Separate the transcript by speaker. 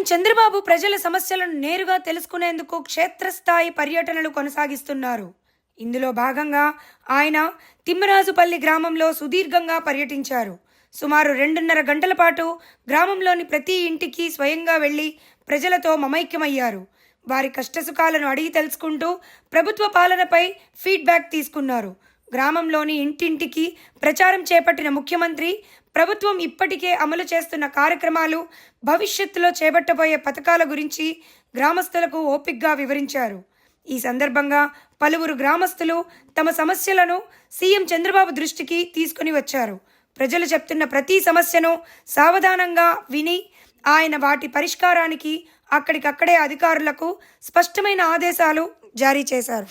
Speaker 1: చంద్రబాబు ప్రజల సమస్యలను నేరుగా తెలుసుకునేందుకు క్షేత్రస్థాయి పర్యటనలు కొనసాగిస్తున్నారు. ఇందులో భాగంగా ఆయన తిమ్మరాజుపల్లి గ్రామంలో సుదీర్ఘంగా పర్యటించారు. సుమారు రెండున్నర గంటల పాటు గ్రామంలోని ప్రతి ఇంటికి స్వయంగా వెళ్ళి ప్రజలతో మమైక్యమయ్యారు. వారి కష్టసుఖాలను అడిగి తెలుసుకుంటూ ప్రభుత్వ పాలనపై ఫీడ్బ్యాక్ తీసుకున్నారు. గ్రామంలోని ఇంటింటికి ప్రచారం చేపట్టిన ముఖ్యమంత్రి ప్రభుత్వం ఇప్పటికే అమలు చేస్తున్న కార్యక్రమాలు భవిష్యత్తులో చేపట్టబోయే పథకాల గురించి గ్రామస్తులకు ఓపిగ్గా వివరించారు. ఈ సందర్భంగా పలువురు గ్రామస్తులు తమ సమస్యలను సీఎం చంద్రబాబు దృష్టికి తీసుకుని వచ్చారు. ప్రజలు చెప్తున్న ప్రతి సమస్యను సావధానంగా విని ఆయన వాటి పరిష్కారానికి అక్కడికక్కడే అధికారులకు స్పష్టమైన ఆదేశాలు జారీ చేశారు.